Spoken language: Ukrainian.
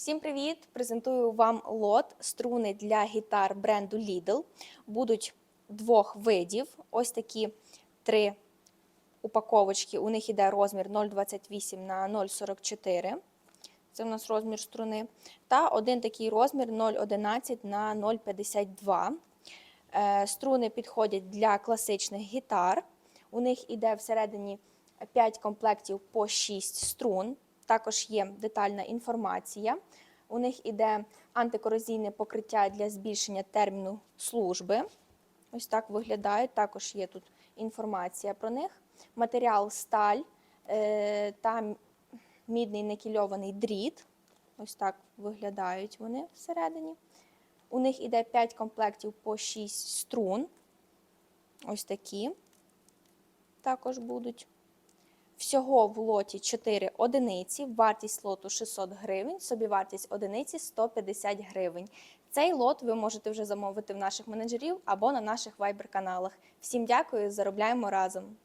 Всім привіт! Презентую вам лот струни для гітар бренду Lidl. Будуть двох видів. Ось такі три упаковочки. У них іде розмір 0,28 на 0,44. Це у нас розмір струни. Та один такий розмір 0,11 на 0,52. Е, Струни підходять для класичних гітар. У них іде всередині 5 комплектів по 6 струн. Також є детальна інформація. У них іде антикорозійне покриття для збільшення терміну служби. Ось так виглядають. Також є тут інформація про них. Матеріал сталь е, та мідний некільований дріт. Ось так виглядають вони всередині. У них іде 5 комплектів по 6 струн. Ось такі також будуть. Всього в лоті 4 одиниці, вартість лоту 600 гривень, собівартість одиниці 150 гривень. Цей лот ви можете вже замовити в наших менеджерів або на наших вайбер-каналах. Всім дякую, заробляємо разом!